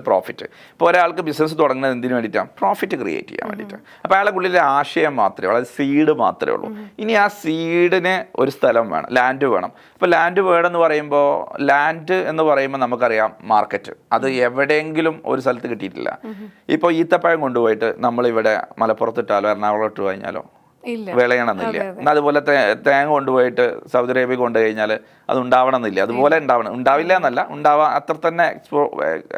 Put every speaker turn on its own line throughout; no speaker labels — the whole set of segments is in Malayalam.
പ്രോഫിറ്റ് ഇപ്പോൾ ഒരാൾക്ക് ബിസിനസ് തുടങ്ങുന്നത് എന്തിനു വേണ്ടിയിട്ടാണ് പ്രോഫിറ്റ് ക്രിയേറ്റ് ചെയ്യാൻ വേണ്ടിയിട്ട്. അപ്പോൾ അയാളെ ഉള്ളിലെ ആശയം മാത്രമേ ഉള്ളൂ അത് സീഡ് മാത്രമേ ഉള്ളൂ. ഇനി ആ സീഡിന് ഒരു സ്ഥലം വേണം ലാൻഡ് വേണം. അപ്പോൾ ലാൻഡ് വേണമെന്ന് പറയുമ്പോൾ ലാൻഡ് എന്ന് പറയുമ്പോൾ നമുക്കറിയാം മാർക്കറ്റ് അത് എവിടെയെങ്കിലും ഒരു സ്ഥലത്ത് കിട്ടിയിട്ടില്ല. ഇപ്പോൾ ഈത്തപ്പഴം കൊണ്ടുപോയിട്ട് നമ്മളിവിടെ മലപ്പുറത്തിട്ടാലോ എറണാകുളം ഇട്ട് കഴിഞ്ഞാലോ വിളയണമെന്നില്ല. എന്നാൽ അതുപോലെ തേങ്ങ കൊണ്ടുപോയിട്ട് സൗദി അറേബ്യ കൊണ്ടു കഴിഞ്ഞാൽ അത് ഉണ്ടാവണമെന്നില്ല. അതുപോലെ ഉണ്ടാവണം. ഉണ്ടാവില്ല എന്നല്ല. ഉണ്ടാവാ അത്ര തന്നെ എക്സ്പ്ലോ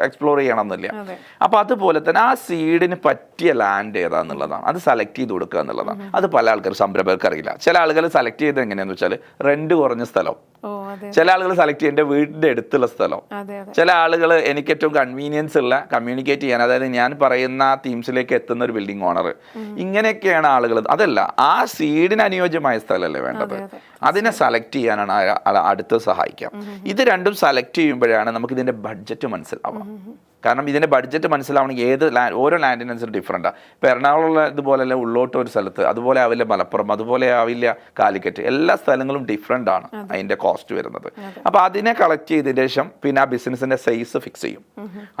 എക്സ്പ്ലോർ ചെയ്യണമെന്നില്ല.
എന്നില്ല
അപ്പോൾ അതുപോലെ തന്നെ ആ സീഡിന് പറ്റിയ ലാൻഡ് ഏതാന്നുള്ളതാണ്. അത് സെലക്ട് ചെയ്ത് കൊടുക്കുക എന്നുള്ളതാണ്. അത് പല ആൾക്കാർ സംരംഭകർക്ക് അറിയില്ല ചില ആളുകൾ സെലക്ട് ചെയ്ത് എങ്ങനെയാന്ന് വെച്ചാൽ റെന്റ് കുറഞ്ഞ സ്ഥലം. ചില ആളുകൾ സെലക്ട് ചെയ്യും. എന്റെ വീടിന്റെ അടുത്തുള്ള സ്ഥലം. ചില ആളുകൾ എനിക്ക് ഏറ്റവും കൺവീനിയൻസ് ഉള്ള കമ്മ്യൂണിക്കേറ്റ് ചെയ്യാൻ അതായത് ഞാൻ പറയുന്ന തീംസിലേക്ക് എത്തുന്ന ഒരു ബിൽഡിംഗ് ഓണർ ഇങ്ങനെയൊക്കെയാണ് ആളുകൾ. അതല്ല ആ സീഡിന് അനുയോജ്യമായ സ്ഥലമല്ലേ വേണ്ടത്? അതിനെ സെലക്ട് ചെയ്യാനാണ് അടുത്ത് സഹായിക്കാം ഇത് രണ്ടും സെലക്ട് ചെയ്യുമ്പോഴാണ് നമുക്ക് ഇതിന്റെ ബഡ്ജറ്റ് മനസ്സിലാവുക കാരണം ഇതിന്റെ ബഡ്ജറ്റ് മനസ്സിലാവണമെങ്കിൽ ഏത് ലാൻഡ് ഓരോ ലാൻഡിനനുസരിച്ച് ഡിഫറെന്റാണ് ഇപ്പോൾ എറണാകുളം ഇതുപോലെയല്ല ഉള്ളോട്ട് ഒരു സ്ഥലത്ത് അതുപോലെ ആവില്ല മലപ്പുറം അതുപോലെ ആവില്ല കാലിക്കറ്റ്. എല്ലാ സ്ഥലങ്ങളും ഡിഫറെന്റ് ആണ് അതിന്റെ കോസ്റ്റ് വരുന്നത്. അപ്പോൾ അതിനെ കളക്ട് ചെയ്തതിന് ശേഷം പിന്നെ ആ ബിസിനസ്സിന്റെ സൈസ് ഫിക്സ് ചെയ്യും.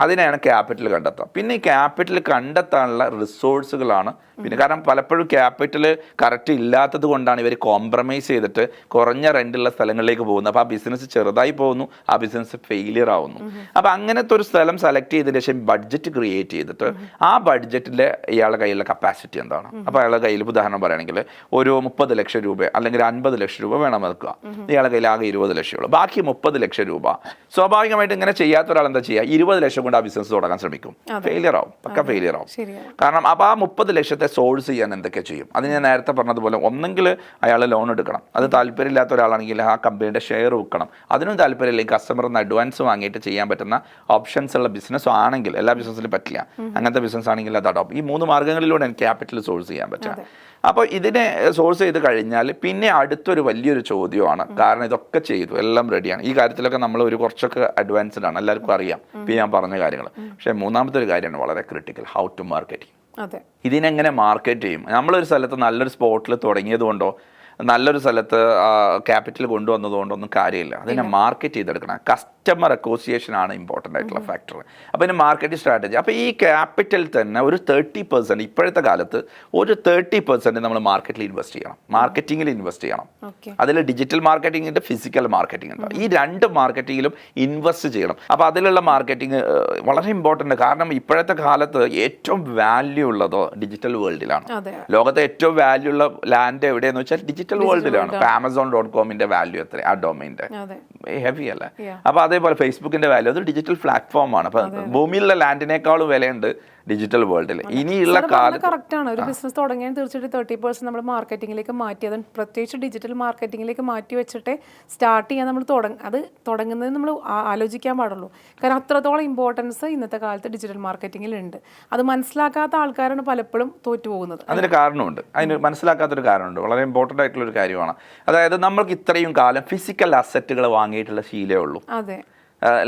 അതിനെയാണ് ക്യാപിറ്റൽ കണ്ടെത്തുക. പിന്നെ ഈ ക്യാപിറ്റൽ കണ്ടെത്താനുള്ള റിസോഴ്സുകളാണ് പിന്നെ കാരണം പലപ്പോഴും ക്യാപിറ്റൽ കറക്റ്റ് ഇല്ലാത്തത് കൊണ്ടാണ് ഇവർ കോംപ്രമൈസ് ചെയ്തിട്ട് കുറഞ്ഞ റെന്റുള്ള സ്ഥലങ്ങളിലേക്ക് പോകുന്നത്. അപ്പോൾ ആ ബിസിനസ് ചെറുതായി പോകുന്നു ആ ബിസിനസ് ഫെയിലിയർ ആവുന്നു. അപ്പോൾ അങ്ങനത്തെ ഒരു സ്ഥലം സെലക്ട് ചെയ്തതിന് ശേഷം ബഡ്ജറ്റ് ക്രിയേറ്റ് ചെയ്തിട്ട് ആ ബഡ്ജറ്റിലെ ഇയാളുടെ കയ്യിലുള്ള കപ്പാസിറ്റി എന്താണ്? അപ്പോൾ അയാളുടെ കയ്യിൽ ഉദാഹരണം പറയുകയാണെങ്കിൽ ഒരു മുപ്പത് ലക്ഷം രൂപ അല്ലെങ്കിൽ അൻപത് ലക്ഷം രൂപ വേണം വെക്കുക ഇയാളുടെ കയ്യിൽ ആകെ ഇരുപത് ലക്ഷം ഉള്ളൂ. ബാക്കി മുപ്പത് ലക്ഷം രൂപ സ്വാഭാവികമായിട്ട് ഇങ്ങനെ ചെയ്യാത്ത ഒരാൾ എന്താ ചെയ്യുക? ഇരുപത് ലക്ഷം കൊണ്ട് ആ ബിസിനസ് തുടങ്ങാൻ ശ്രമിക്കും. ഫെയിലിയർ ആവും. പക്ക ഫെയിലിയർ ആവും. കാരണം അപ്പോൾ ആ മുപ്പത് ലക്ഷത്തെ സോഴ്സ് ചെയ്യാൻ എന്തൊക്കെ ചെയ്യും? അത് ഞാൻ നേരത്തെ പറഞ്ഞതുപോലെ ഒന്നെങ്കിൽ അയാൾ ലോൺ എടുക്കണം. അത് താല്പര്യമില്ലാത്ത ഒരാളാണെങ്കിൽ ആ കമ്പനിയുടെ ഷെയർ വിൽക്കണം. അതിനും താല്പര്യമില്ലെങ്കിൽ കസ്റ്റമറിൽ നിന്ന് അഡ്വാൻസ് വാങ്ങിയിട്ട് ചെയ്യാൻ പറ്റുന്ന ഓപ്ഷൻസ് ഉള്ള ബിസിനസ് ആണെങ്കിൽ എല്ലാ ബിസിനസ്സിലും പറ്റില്ല. അങ്ങനത്തെ ബിസിനസ് ആണെങ്കിൽ അത് അഡോപ്റ്റ് ഈ മൂന്ന് മാർഗങ്ങളിലൂടെ ക്യാപിറ്റൽ സോഴ്സ് ചെയ്യാൻ പറ്റുക. അപ്പോൾ ഇതിനെ സോഴ്സ് ചെയ്ത് കഴിഞ്ഞാൽ പിന്നെ അടുത്തൊരു വലിയൊരു ചോദ്യമാണ്. കാരണം ഇതൊക്കെ ചെയ്തു എല്ലാം റെഡിയാണ് ഈ കാര്യത്തിലൊക്കെ നമ്മൾ ഒരു കുറച്ചൊക്കെ അഡ്വാൻസ്ഡ് ആണ്. എല്ലാവർക്കും അറിയാം. ഇപ്പം ഞാൻ പറഞ്ഞ കാര്യങ്ങൾ പക്ഷേ മൂന്നാമത്തെ ഒരു കാര്യമാണ് വളരെ ക്രിട്ടിക്കൽ ഹൗ ടു മാർക്കറ്റിംഗ് ഇതിനെങ്ങനെ മാർക്കറ്റ് ചെയ്യും? നമ്മളൊരു സ്ഥലത്ത് നല്ലൊരു സ്പോട്ടിൽ തുടങ്ങിയത് കൊണ്ടോ നല്ലൊരു സ്ഥലത്ത് ക്യാപിറ്റൽ കൊണ്ടുവന്നതുകൊണ്ടൊന്നും കാര്യമില്ല. അതിനെ മാർക്കറ്റ് ചെയ്തെടുക്കണം. കസ്റ്റമർ അക്കോസിയേഷൻ ആണ് ഇമ്പോർട്ടന്റ് ആയിട്ടുള്ള ഫാക്ടർ അപ്പോൾ ഇതിന് മാർക്കറ്റിംഗ് സ്ട്രാറ്റജി അപ്പോൾ ഈ ക്യാപിറ്റൽ തന്നെ ഒരു തേർട്ടി പെർസെന്റ് ഇപ്പോഴത്തെ കാലത്ത് ഒരു തേർട്ടി പെർസെന്റ് നമ്മൾ മാർക്കറ്റിൽ ഇൻവെസ്റ്റ് ചെയ്യണം. മാർക്കറ്റിങ്ങിൽ ഇൻവെസ്റ്റ് ചെയ്യണം. അതിൽ ഡിജിറ്റൽ മാർക്കറ്റിംഗ് ഉണ്ട് ഫിസിക്കൽ മാർക്കറ്റിംഗ് ഉണ്ട്. ഈ രണ്ട് മാർക്കറ്റിങ്ങിലും ഇൻവെസ്റ്റ് ചെയ്യണം. അപ്പോൾ അതിലുള്ള മാർക്കറ്റിംഗ് വളരെ ഇമ്പോർട്ടന്റ് കാരണം ഇപ്പോഴത്തെ കാലത്ത് ഏറ്റവും വാല്യൂ ഉള്ളതോ ഡിജിറ്റൽ വേൾഡിലാണ് ലോകത്തെ ഏറ്റവും വാല്യൂ ഉള്ള ലാൻഡ് എവിടെയെന്ന് വെച്ചാൽ ഡിജിറ്റൽ വേൾഡിലാണ് ഇപ്പൊ ആമസോൺ ഡോട്ട് കോമിന്റെ വാല്യൂ എത്ര ആ
ഡൊമൈന്റെ
ഹെവി അല്ലേ?
അപ്പൊ
അപ്പോൾ അതേപോലെ ഫേസ്ബുക്കിന്റെ വാല്യൂ അത് ഡിജിറ്റൽ പ്ലാറ്റ്ഫോമാണ് അപ്പോൾ ഭൂമിയിലുള്ള ലാൻഡിനേക്കാളും വിലയുണ്ട്. ഡിജിറ്റൽ വേൾഡിൽ ഇനിയുള്ള കാലം
കറക്റ്റ് ആണ്. ഒരു ബിസിനസ് തുടങ്ങിയാൽ തീർച്ചയായിട്ടും തേർട്ടി പെർസെന്റ് നമ്മൾ മാർക്കറ്റിംഗിലേക്ക് മാറ്റി. അത് പ്രത്യേകിച്ച് ഡിജിറ്റൽ മാർക്കറ്റിംഗിലേക്ക് മാറ്റി വെച്ചിട്ട് സ്റ്റാർട്ട് ചെയ്യാൻ നമ്മൾ തുടങ്ങ അത് തുടങ്ങുന്നത് നമ്മൾ ആലോചിക്കാൻ പാടുള്ളൂ. കാരണം അത്രത്തോളം ഇമ്പോർട്ടൻസ് ഇന്നത്തെ കാലത്ത് ഡിജിറ്റൽ മാർക്കറ്റിംഗിൽ ഉണ്ട്. അത് മനസ്സിലാക്കാത്ത ആൾക്കാരാണ് പലപ്പോഴും തോറ്റു പോകുന്നത്
അതിന് കാരണമുണ്ട്. അതിന് മനസ്സിലാക്കാത്തൊരു കാരണമുണ്ട്. വളരെ ഇമ്പോർട്ടന്റ് ആയിട്ടുള്ള ഒരു കാര്യമാണ്. അതായത് നമ്മൾക്ക് ഇത്രയും കാലം ഫിസിക്കൽ അസറ്റുകൾ വാങ്ങിയിട്ടുള്ള ശീലമേ ഉള്ളൂ.
അതെ.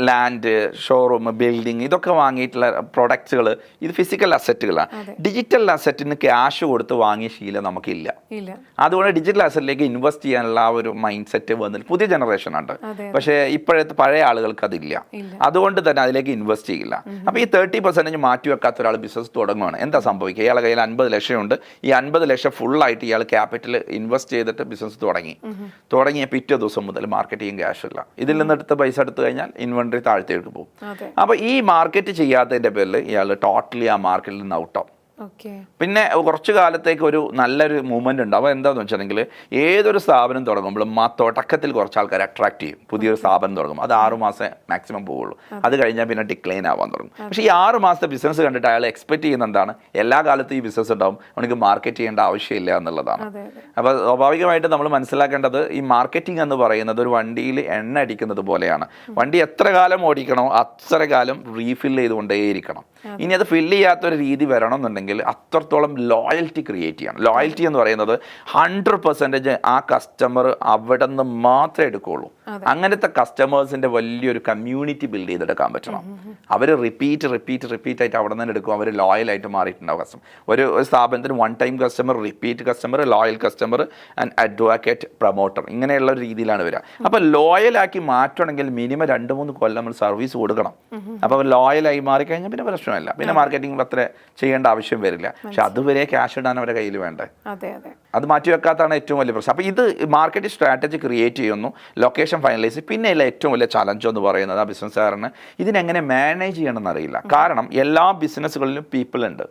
ലാൻഡ് ഷോറൂം ബിൽഡിംഗ് ഇതൊക്കെ വാങ്ങിയിട്ടുള്ള പ്രൊഡക്ട്സുകൾ ഇത് ഫിസിക്കൽ അസറ്റുകളാണ് ഡിജിറ്റൽ അസറ്റിന് ക്യാഷ് കൊടുത്ത് വാങ്ങിയ ശീലം നമുക്കില്ല. അതുകൊണ്ട് ഡിജിറ്റൽ അസറ്റിലേക്ക് ഇൻവെസ്റ്റ് ചെയ്യാനുള്ള ആ ഒരു മൈൻഡ് സെറ്റ് വന്നിട്ട് പുതിയ ജനറേഷൻ ഉണ്ട്. പക്ഷേ ഇപ്പോഴത്തെ പഴയ ആളുകൾക്ക് അതില്ല. അതുകൊണ്ട് തന്നെ അതിലേക്ക് ഇൻവെസ്റ്റ് ചെയ്യില്ല. അപ്പോൾ ഈ തേർട്ടി പെർസെന്റേജ് മാറ്റി വെക്കാത്ത ഒരാൾ ബിസിനസ് തുടങ്ങുകയാണ് എന്താ സംഭവിക്കുക? ഇയാളെ കയ്യിൽ അൻപത് ലക്ഷമുണ്ട് ഈ അൻപത് ലക്ഷം ഫുള്ളായിട്ട് ഇയാൾ ക്യാപിറ്റൽ ഇൻവെസ്റ്റ് ചെയ്തിട്ട് ബിസിനസ് തുടങ്ങി. തുടങ്ങിയ പിറ്റേ ദിവസം മുതൽ മാർക്കറ്റിംഗ് ക്യാഷ് ഇല്ല. ഇതിൽ നിന്ന് എടുത്ത പൈസ എടുത്തു കഴിഞ്ഞാൽ ഇൻവെന്ററി താഴ്ത്തേക്ക് പോകും. അപ്പോൾ ഈ മാർക്കറ്റ് ചെയ്യാത്തതിന്റെ പേരിൽ ഇയാൾ ടോട്ടലി ആ മാർക്കറ്റിൽ നിന്ന് ഔട്ടാവും പിന്നെ കുറച്ചു കാലത്തേക്ക് ഒരു നല്ലൊരു മൂവ്മെന്റ് ഉണ്ട്. അപ്പോൾ എന്താണെന്ന് വെച്ചിട്ടുണ്ടെങ്കിൽ ഏതൊരു സ്ഥാപനം തുടങ്ങുമ്പോഴും ആ തുടക്കത്തിൽ കുറച്ച് ആൾക്കാർ അട്രാക്ട് ചെയ്യും. പുതിയൊരു സ്ഥാപനം തുടങ്ങും. അത് ആറു മാസം മാക്സിമം പോവുള്ളൂ. അത് കഴിഞ്ഞാൽ പിന്നെ ഡിക്ലൈൻ ആവാൻ തുടങ്ങും. പക്ഷേ ഈ ആറ് മാസത്തെ ബിസിനസ് കണ്ടിട്ട് അയാൾ എക്സ്പെക്ട് ചെയ്യുന്ന എന്താണ്? എല്ലാ കാലത്തും ഈ ബിസിനസ് ഉണ്ടാവും. അവനക്ക് മാർക്കറ്റ് ചെയ്യേണ്ട ആവശ്യമില്ല എന്നുള്ളതാണ്. അപ്പോൾ സ്വാഭാവികമായിട്ട് നമ്മൾ മനസ്സിലാക്കേണ്ടത് ഈ മാർക്കറ്റിംഗ് എന്ന് പറയുന്നത് ഒരു വണ്ടിയിൽ എണ്ണ അടിക്കുന്നത് പോലെയാണ്. വണ്ടി എത്ര കാലം ഓടിക്കണോ അത്ര കാലം റീഫിൽ ചെയ്തുകൊണ്ടേയിരിക്കണം. ഇനി അത് ഫില്ല് ചെയ്യാത്ത ഒരു രീതി എന്നുണ്ടെങ്കിൽ അത്രത്തോളം ലോയൽറ്റി ക്രിയേറ്റ് ചെയ്യണം. ലോയൽറ്റി എന്ന് പറയുന്നത് ഹൺഡ്രഡ് പെർസെന്റേജ് ആ കസ്റ്റമർ അവിടെ നിന്ന് മാത്രമേ എടുക്കുകയുള്ളൂ അങ്ങനത്തെ കസ്റ്റമേഴ്സിന്റെ വലിയൊരു കമ്മ്യൂണിറ്റി ബിൽഡ് ചെയ്തെടുക്കാൻ പറ്റണം. അവർ റിപ്പീറ്റ് റിപ്പീറ്റ് റിപ്പീറ്റ് ആയിട്ട് അവിടെ നിന്ന് എടുക്കും. അവർ ലോയലായിട്ട് മാറിയിട്ടുണ്ടാവും കസ്റ്റമർ ഒരു സ്ഥാപനത്തിന് one time customer repeat customer loyal customer and advocate promoter ഇങ്ങനെയുള്ള ഒരു രീതിയിലാണ് വരിക. അപ്പോൾ ലോയലാക്കി മാറ്റണമെങ്കിൽ മിനിമം രണ്ട് മൂന്ന് കൊല്ലം നമ്മൾ സർവീസ് കൊടുക്കണം. അപ്പോൾ ലോയലായി മാറിക്കഴിഞ്ഞാൽ പിന്നെ പ്രശ്നമില്ല. പിന്നെ മാർക്കറ്റിംഗ് അത്ര ചെയ്യേണ്ട ആവശ്യം വരില്ല. പക്ഷെ അതുവരെ ക്യാഷ് ഇടാൻ അവരുടെ കയ്യിൽ വേണ്ടേ?
അതെ
മാറ്റി വെക്കാത്തതാണ് ഏറ്റവും വലിയ പ്രശ്നം. അപ്പോൾ ഇത് മാർക്കറ്റ് സ്ട്രാറ്റജി ക്രിയേറ്റ് ചെയ്യുന്നു. ലൊക്കേഷൻ ഫൈനലൈസ് പിന്നെ ഇല്ല ഏറ്റവും വലിയ ചലഞ്ച് എന്ന് പറയുന്നത് ആ ബിസിനസ്സുകാരന് ഇതിനെങ്ങനെ മാനേജ് ചെയ്യണമെന്ന് അറിയില്ല. കാരണം എല്ലാ ബിസിനസ്സുകളിലും പീപ്പിൾ ഉണ്ട്.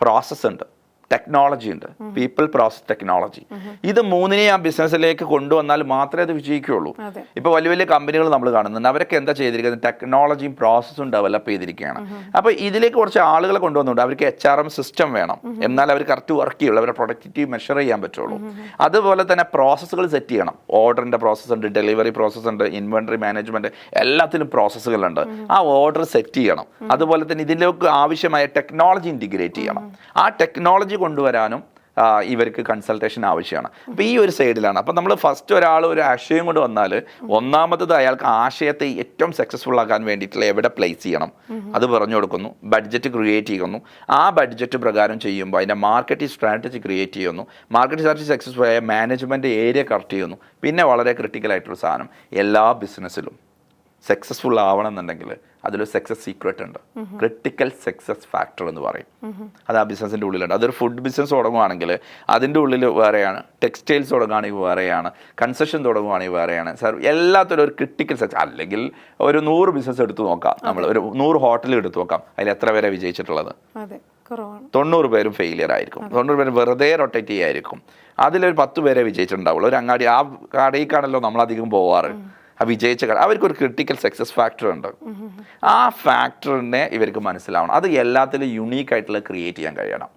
പ്രോസസ്സ് ഉണ്ട്. ടെക്നോളജി ഉണ്ട്. പീപ്പിൾ പ്രോസസ് ടെക്നോളജി ഇത് മൂന്നിനെ ആ ബിസിനസ്സിലേക്ക് കൊണ്ടുവന്നാൽ മാത്രമേ അത് വിജയിക്കുകയുള്ളൂ. ഇപ്പോൾ വലിയ വലിയ കമ്പനികൾ നമ്മൾ കാണുന്നുണ്ട്. അവരൊക്കെ എന്താ ചെയ്തിരിക്കുന്നത്? ടെക്നോളജിയും പ്രോസസ്സും ഡെവലപ്പ് ചെയ്തിരിക്കുകയാണ്. അപ്പോൾ ഇതിലേക്ക് കുറച്ച് ആളുകളെ കൊണ്ടുവന്നുണ്ട് അവർക്ക് എച്ച് ആർ എം സിസ്റ്റം വേണം. എന്നാൽ അവർ കറക്റ്റ് വർക്ക് ചെയ്യുള്ളൂ. അവരുടെ പ്രൊഡക്ടിവിറ്റി മെഷർ ചെയ്യാൻ പറ്റുള്ളൂ. അതുപോലെ തന്നെ പ്രോസസ്സുകൾ സെറ്റ് ചെയ്യണം. ഓർഡറിന്റെ പ്രോസസ്സ് ഉണ്ട് ഡെലിവറി പ്രോസസ്സ് ഉണ്ട് ഇൻവെൻട്രി മാനേജ്മെന്റ് എല്ലാത്തിലും പ്രോസസ്സുകളുണ്ട് ആ ഓർഡർ സെറ്റ് ചെയ്യണം. അതുപോലെ തന്നെ ഇതിലേക്ക് ആവശ്യമായ ടെക്നോളജി ഇന്റിഗ്രേറ്റ് ചെയ്യണം. ആ ടെക്നോളജി കൊണ്ടുവരാനും ഇവർക്ക് കൺസൾട്ടേഷൻ ആവശ്യമാണ്. അപ്പോൾ ഈ ഒരു സൈഡിലാണ് അപ്പോൾ നമ്മൾ ഫസ്റ്റ് ഒരാൾ ഒരു ആശയം കൊണ്ട് വന്നാൽ ഒന്നാമത്തത് അയാൾക്ക് ആശയത്തെ ഏറ്റവും സക്സസ്ഫുൾ ആക്കാൻ വേണ്ടിയിട്ടുള്ള എവിടെ പ്ലേസ് ചെയ്യണം? അത് പറഞ്ഞു കൊടുക്കുന്നു. ബഡ്ജറ്റ് ക്രിയേറ്റ് ചെയ്യുന്നു. ആ ബഡ്ജറ്റ് പ്രകാരം ചെയ്യുമ്പോൾ അതിന്റെ മാർക്കറ്റിംഗ് സ്ട്രാറ്റജി ക്രിയേറ്റ് ചെയ്യുന്നു. മാർക്കറ്റ് സ്ട്രാറ്റജി സക്സസ്ഫുൾ ആയ മാനേജ്മെന്റ് ഏരിയ കറക്റ്റ് ചെയ്യുന്നു. പിന്നെ വളരെ ക്രിട്ടിക്കൽ ആയിട്ടുള്ള സാധനം എല്ലാ ബിസിനസ്സിലും സക്സസ്ഫുൾ ആവണം എന്നുണ്ടെങ്കിൽ അതിലൊരു സക്സസ് സീക്രട്ട് ഉണ്ട്. ക്രിട്ടിക്കൽ സക്സസ് ഫാക്ടർ എന്ന് പറയും. അത് ആ ബിസിനസ്സിന്റെ ഉള്ളിലുണ്ട്. അതൊരു ഫുഡ് ബിസിനസ് തുടങ്ങുവാണെങ്കിൽ അതിന്റെ ഉള്ളിൽ വേറെയാണ് ടെക്സ്റ്റൈൽസ് തുടങ്ങുകയാണെങ്കിൽ വേറെയാണ് കൺസ്ട്രക്ഷൻ തുടങ്ങുകയാണെങ്കിൽ വേറെയാണ്. സർ എല്ലാത്തിലും ഒരു ക്രിട്ടിക്കൽ സക്സസ് അല്ലെങ്കിൽ ഒരു നൂറ് ബിസിനസ് എടുത്തു നോക്കാം. നമ്മൾ ഒരു നൂറ് ഹോട്ടൽ എടുത്തു നോക്കാം. അതിൽ എത്ര പേരെ വിജയിച്ചിട്ടുള്ളത്? തൊണ്ണൂറ് പേരും ഫെയിലിയർ ആയിരിക്കും. തൊണ്ണൂറ് പേരും വെറുതെ റൊട്ടേറ്റ് ചെയ്യായിരിക്കും. അതിലൊരു പത്ത് പേരെ വിജയിച്ചിട്ടുണ്ടാവുള്ളൂ. ഒരു അങ്ങാടി ആ കടയിലേക്കാണല്ലോ നമ്മൾ അധികം പോവാറ്. ആ വിജയിച്ച കട അവർക്കൊരു ക്രിട്ടിക്കൽ സക്സസ് ഫാക്ടർ ഉണ്ട്. ആ ഫാക്ടറിനെ ഇവർക്ക് മനസ്സിലാവണം. അത് എല്ലാത്തിലും യുണീക്ക് ആയിട്ടുള്ള ക്രിയേറ്റ് ചെയ്യാൻ കഴിയണം.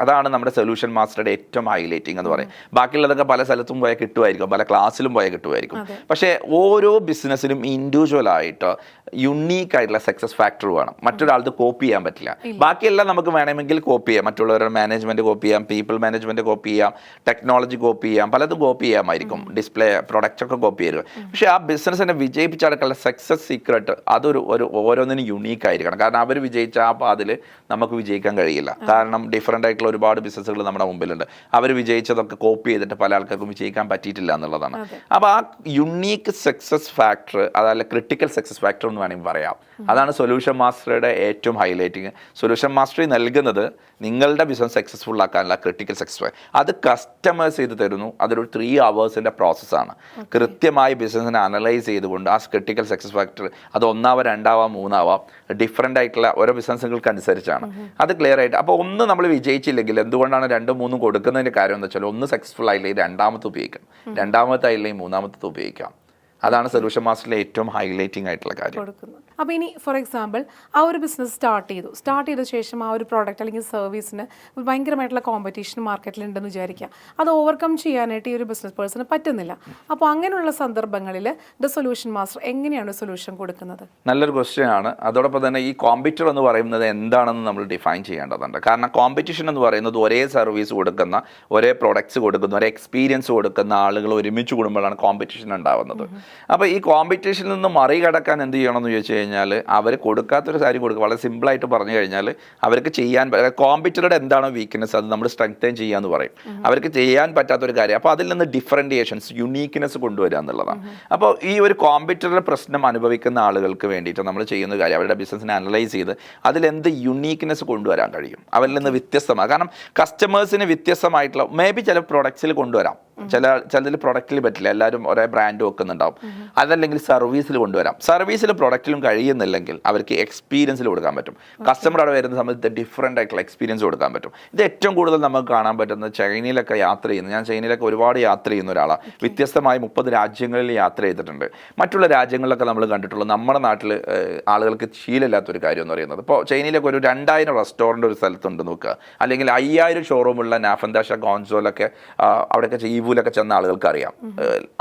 അതാണ് നമ്മുടെ സൊല്യൂഷൻ മാസ്റ്ററുടെ ഏറ്റവും ഹൈലൈറ്റിംഗ് എന്ന് പറയും ബാക്കിയുള്ളതൊക്കെ പല സ്ഥലത്തും പോയാൽ കിട്ടുമായിരിക്കും പല ക്ലാസ്സിലും പോയാൽ കിട്ടുമായിരിക്കും. പക്ഷേ ഓരോ ബിസിനസ്സിലും ഇൻഡിവിജ്വൽ ആയിട്ട് യുണീക്ക് ആയിട്ടുള്ള സക്സസ് ഫാക്ടർ വേണം. മറ്റൊരാൾക്ക് കോപ്പി ചെയ്യാൻ പറ്റില്ല. ബാക്കിയെല്ലാം നമുക്ക് വേണമെങ്കിൽ കോപ്പി ചെയ്യാം. മറ്റുള്ളവരുടെ മാനേജ്മെന്റ് കോപ്പി ചെയ്യാം. പീപ്പിൾ മാനേജ്മെന്റ് കോപ്പി ചെയ്യാം. ടെക്നോളജി കോപ്പി ചെയ്യാം. പലതും കോപ്പി ചെയ്യാമായിരിക്കും. ഡിസ്പ്ലേ പ്രൊഡക്റ്റ് ഒക്കെ കോപ്പി ചെയ്യും പക്ഷേ ആ ബിസിനസ്സിനെ വിജയിപ്പിച്ചടക്കുള്ള സക്സസ് സീക്രട്ട് അതൊരു ഒരു ഓരോന്നിനും യുണീക്ക് ആയിരിക്കണം. കാരണം അവർ വിജയിച്ച ആ പാതിൽ നമുക്ക് വിജയിക്കാൻ കഴിയില്ല. കാരണം ഡിഫറെന്റ് ആയിട്ടുള്ള ഒരുപാട് ബിസിനസ്സുകൾ നമ്മുടെ മുമ്പിലുണ്ട്. അവർ വിജയിച്ചതൊക്കെ കോപ്പി ചെയ്തിട്ട് പല ആൾക്കാർക്കും വിജയിക്കാൻ പറ്റിയിട്ടില്ല എന്നുള്ളതാണ്. അപ്പോൾ ആ യുണീക്ക് സക്സസ് ഫാക്ടർ അതല്ല ക്രിട്ടിക്കൽ സക്സസ് ഫാക്ടർ എന്ന് വേണമെങ്കിൽ പറയാം. അതാണ് സൊല്യൂഷൻ മാസ്റ്ററുടെ ഏറ്റവും ഹൈലൈറ്റിങ് സൊല്യൂഷൻ മാസ്റ്ററി നൽകുന്നത് നിങ്ങളുടെ ബിസിനസ് സക്സസ്ഫുൾ ആക്കാനുള്ള ക്രിട്ടിക്കൽ സക്സസ് അത് കസ്റ്റമേഴ്സ് ചെയ്ത് തരുന്നു. അതൊരു ത്രീ അവേഴ്സിന്റെ പ്രോസസ്സാണ് കൃത്യമായി ബിസിനസ്സിനെ അനലൈസ് ചെയ്തുകൊണ്ട് ആ ക്രിട്ടിക്കൽ സക്സസ് ഫാക്ടർ അത് ഒന്നാവാം രണ്ടാവാം മൂന്നാവാം ഡിഫറെന്റ് ആയിട്ടുള്ള ഓരോ ബിസിനസ്സുകൾക്ക് അനുസരിച്ചാണ്. അത് ക്ലിയർ ആയിട്ട് അപ്പോൾ ഒന്ന് നമ്മൾ വിജയിച്ചില്ലെങ്കിൽ എന്തുകൊണ്ടാണ് രണ്ടും മൂന്നും കൊടുക്കുന്നതിന്റെ കാര്യം എന്ന് വെച്ചാൽ ഒന്ന് സക്സസ്ഫുൾ ആയില്ലെങ്കിൽ രണ്ടാമത്തെ ഉപയോഗിക്കണം. രണ്ടാമത്തെ ആയില്ലെങ്കിൽ മൂന്നാമത്തെ ഉപയോഗിക്കാം. അതാണ് സൊല്യൂഷൻ മാസ്റ്ററിലെ ഏറ്റവും ഹൈലൈറ്റിംഗ് ആയിട്ടുള്ള കാര്യം.
കൊടുക്കുന്നത്. അപ്പോൾ ഇനി ഫോർ എക്സാമ്പിൾ ആ ഒരു ബിസിനസ് സ്റ്റാർട്ട് ചെയ്തു. സ്റ്റാർട്ട് ചെയ്ത ശേഷം ആ ഒരു പ്രോഡക്റ്റ് അല്ലെങ്കിൽ സർവീസിന് ഭയങ്കരമായിട്ടുള്ള കോമ്പറ്റീഷൻ മാർക്കറ്റിലുണ്ടെന്ന് വിചാരിക്കുക. അത് ഓവർകം ചെയ്യാനായിട്ട് ഈ ഒരു ബിസിനസ് പേഴ്സണ് പറ്റുന്നില്ല. അപ്പോൾ അങ്ങനെയുള്ള സന്ദർഭങ്ങളിൽ ദ സൊല്യൂഷൻ മാസ്റ്റർ എങ്ങനെയാണ് സൊല്യൂഷൻ കൊടുക്കുന്നത്?
നല്ലൊരു ക്വസ്റ്റ്യൻ ആണ്. അതോടൊപ്പം തന്നെ ഈ കോമ്പറ്റർ എന്ന് പറയുന്നത് എന്താണെന്ന് നമ്മൾ ഡിഫൈൻ ചെയ്യേണ്ടതുണ്ട്. കാരണം കോമ്പറ്റീഷൻ എന്ന് പറയുന്നത് ഒരേ സർവീസ് കൊടുക്കുന്ന ഒരേ പ്രോഡക്റ്റ്സ് കൊടുക്കുന്ന ഒരേ എക്സ്പീരിയൻസ് കൊടുക്കുന്ന ആളുകൾ ഒരുമിച്ച് കൂടുമ്പോഴാണ് കോമ്പറ്റീഷൻ ഉണ്ടാവുന്നത്. അപ്പോൾ ഈ കോമ്പറ്റീഷനിൽ നിന്ന് മറികടക്കാൻ എന്ത് ചെയ്യണം എന്ന് ചോദിച്ചു കഴിഞ്ഞാൽ അവർ കൊടുക്കാത്തൊരു കാര്യം കൊടുക്കുക വളരെ സിമ്പിളായിട്ട് പറഞ്ഞു കഴിഞ്ഞാൽ അവർക്ക് ചെയ്യാൻ കോമ്പറ്ററുടെ എന്താണോ വീക്ക്നെസ് അത് നമ്മൾ സ്ട്രെങ്തേൻ ചെയ്യാന്ന് പറയും. അവർക്ക് ചെയ്യാൻ പറ്റാത്തൊരു കാര്യം. അപ്പോൾ അതിൽ നിന്ന് ഡിഫറന്റിയേഷൻസ് യുണീക്ക്നെസ് കൊണ്ടുവരിക എന്നുള്ളതാണ് അപ്പോൾ ഈ ഒരു കോമ്പറ്ററുടെ പ്രശ്നം അനുഭവിക്കുന്ന ആളുകൾക്ക് വേണ്ടിയിട്ട് നമ്മൾ ചെയ്യുന്ന കാര്യം അവരുടെ ബിസിനസ്സിനെ അനലൈസ് ചെയ്ത് അതിലെന്ത് യുണീക്ക്നെസ് കൊണ്ടുവരാൻ കഴിയും? അവരിൽ നിന്ന് വ്യത്യസ്തമാണ് കാരണം കസ്റ്റമേഴ്സിന് വ്യത്യസ്തമായിട്ടുള്ള മേ ബി ചില പ്രൊഡക്ട്സിൽ കൊണ്ടുവരാം. ചില ചിലതിൽ പ്രൊഡക്റ്റിൽ പറ്റില്ല. എല്ലാവരും ഒരേ ബ്രാൻഡ് വെക്കുന്നുണ്ടാവും. അതല്ലെങ്കിൽ സർവീസിൽ കൊണ്ടുവരാം. സർവീസിൽ പ്രൊഡക്റ്റിലും കഴിയുന്നില്ലെങ്കിൽ അവർക്ക് എക്സ്പീരിയൻസിൽ കൊടുക്കാൻ പറ്റും. കസ്റ്റമർ അവിടെ വരുന്ന സമയത്ത് ഡിഫറെന്റ് ആയിട്ടുള്ള എക്സ്പീരിയൻസ് കൊടുക്കാൻ പറ്റും. ഇത് ഏറ്റവും കൂടുതൽ നമുക്ക് കാണാൻ പറ്റുന്നത് ചൈനയിലൊക്കെ യാത്ര ചെയ്യുന്നു. ഞാൻ ചൈനയിലൊക്കെ ഒരുപാട് യാത്ര ചെയ്യുന്ന ഒരാളാണ്. വ്യത്യസ്തമായ മുപ്പത് രാജ്യങ്ങളിൽ യാത്ര ചെയ്തിട്ടുണ്ട്. മറ്റുള്ള രാജ്യങ്ങളിലൊക്കെ നമ്മൾ കണ്ടിട്ടുള്ളൂ നമ്മുടെ നാട്ടിൽ ആളുകൾക്ക് ശീലമില്ലാത്തൊരു കാര്യം എന്ന് പറയുന്നത്. ഇപ്പോൾ ചൈനയിലൊക്കെ ഒരു രണ്ടായിരം റെസ്റ്റോറന്റ് ഒരു സ്ഥലത്തുണ്ട് നോക്കുക. അല്ലെങ്കിൽ അയ്യായിരം ഷോറൂമുള്ള നാഫന്താഷ ഗോൺസോലൊക്കെ അവിടെയൊക്കെ ഈ ലിവുലൊക്കെ ചെന്ന ആളുകൾക്ക് അറിയാം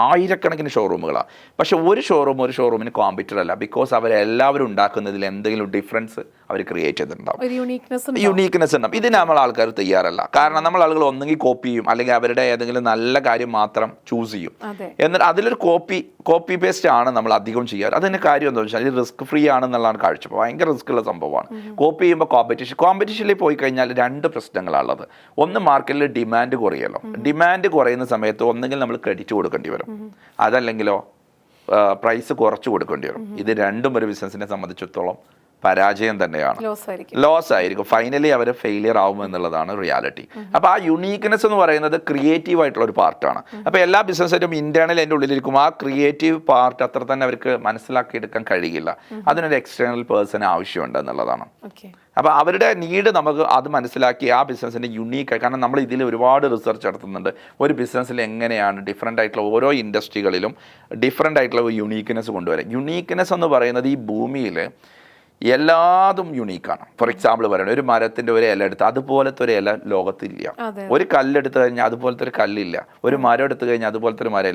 ആയിരക്കണക്കിന് ഷോറൂമുകളാണ് പക്ഷെ ഒരു ഷോറൂം ഒരു ഷോറൂമിന് കോമ്പറ്റർ അല്ല. ബിക്കോസ് അവരെല്ലാവരും ഉണ്ടാക്കുന്നതിൽ എന്തെങ്കിലും ഡിഫറൻസ് അവർ ക്രിയേറ്റ് ചെയ്തിട്ടുണ്ടാവും.
യുണീക്നെസ്
ഉണ്ടാവും. ഇതിന് നമ്മൾ ആൾക്കാർ തയ്യാറല്ല. കാരണം നമ്മൾ ആളുകൾ ഒന്നെങ്കിൽ കോപ്പി ചെയ്യും അല്ലെങ്കിൽ അവരുടെ ഏതെങ്കിലും നല്ല കാര്യം മാത്രം ചൂസ് ചെയ്യും. എന്നിട്ട് അതിലൊരു കോപ്പി കോപ്പി പേസ്റ്റ് ആണ് നമ്മൾ അധികം ചെയ്യാറ്. അതിന് കാര്യം എന്താ വെച്ചാൽ ഇത് റിസ്ക് ഫ്രീ ആണെന്നുള്ളതാണ് കാഴ്ച. ഭയങ്കര റിസ്ക് ഉള്ള സംഭവമാണ്. കോപ്പി ചെയ്യുമ്പോൾ കോമ്പറ്റീഷൻ കോമ്പറ്റീഷനിൽ പോയി കഴിഞ്ഞാൽ രണ്ട് പ്രശ്നങ്ങളാണുള്ളത് ഒന്ന് മാർക്കറ്റിൽ ഡിമാൻഡ് കുറയല്ലോ. ഡിമാൻഡ് കുറയുന്ന സമയത്ത് ഒന്നെങ്കിൽ നമ്മൾ ക്രെഡിറ്റ് കൊടുക്കേണ്ടി വരും. അതല്ലെങ്കിലോ പ്രൈസ് കുറച്ച് കൊടുക്കേണ്ടി വരും. ഇത് രണ്ടും ഒരു ബിസിനസ്സിനെ സംബന്ധിച്ചിടത്തോളം പരാജയം തന്നെയാണ്.
ലോസ് ആയിരിക്കും.
ഫൈനലി അവർ ഫെയിലിയർ ആവും എന്നുള്ളതാണ് റിയാലിറ്റി അപ്പോൾ ആ യുണീക്ക്നെസ് എന്ന് പറയുന്നത് ക്രിയേറ്റീവ് ആയിട്ടുള്ള ഒരു പാർട്ടാണ് അപ്പോൾ എല്ലാ ബിസിനസ്സായിട്ടും ഇന്റേണൽ എന്റെ ഉള്ളിലിരിക്കും. ആ ക്രിയേറ്റീവ് പാർട്ട് അത്ര തന്നെ അവർക്ക് മനസ്സിലാക്കിയെടുക്കാൻ കഴിയില്ല. അതിനൊരു എക്സ്റ്റേണൽ പേഴ്സൺ ആവശ്യമുണ്ട് എന്നുള്ളതാണ്. അപ്പോൾ അവരുടെ നീഡ് നമുക്ക് അത് മനസ്സിലാക്കി ആ ബിസിനസ്സിന്റെ യുണീക്ക് കാരണം നമ്മൾ ഇതിൽ ഒരുപാട് റിസർച്ച് നടത്തുന്നുണ്ട്. ഒരു ബിസിനസ്സിൽ എങ്ങനെയാണ് ഡിഫറെന്റ് ആയിട്ടുള്ള ഓരോ ഇൻഡസ്ട്രികളിലും ഡിഫറെന്റ് ആയിട്ടുള്ള യുണീക്ക്നെസ് കൊണ്ടുവരാം യുണീക്ക്നെസ് എന്ന് പറയുന്നത് ഈ ഭൂമിയിൽ എല്ലാതും യുണീക്കാണ് ഫോർ എക്സാമ്പിൾ പറയണം ഒരു മരത്തിന്റെ ഒരു ഇല എടുത്ത് അതുപോലത്തെ ഒരു ഇല ലോകത്തില്ല ഒരു കല്ലെടുത്തു കഴിഞ്ഞാൽ അതുപോലത്തെ ഒരു കല്ലില്ല. ഒരു മരം എടുത്തു കഴിഞ്ഞാൽ അതുപോലത്തെ ഒരു മരമില്ല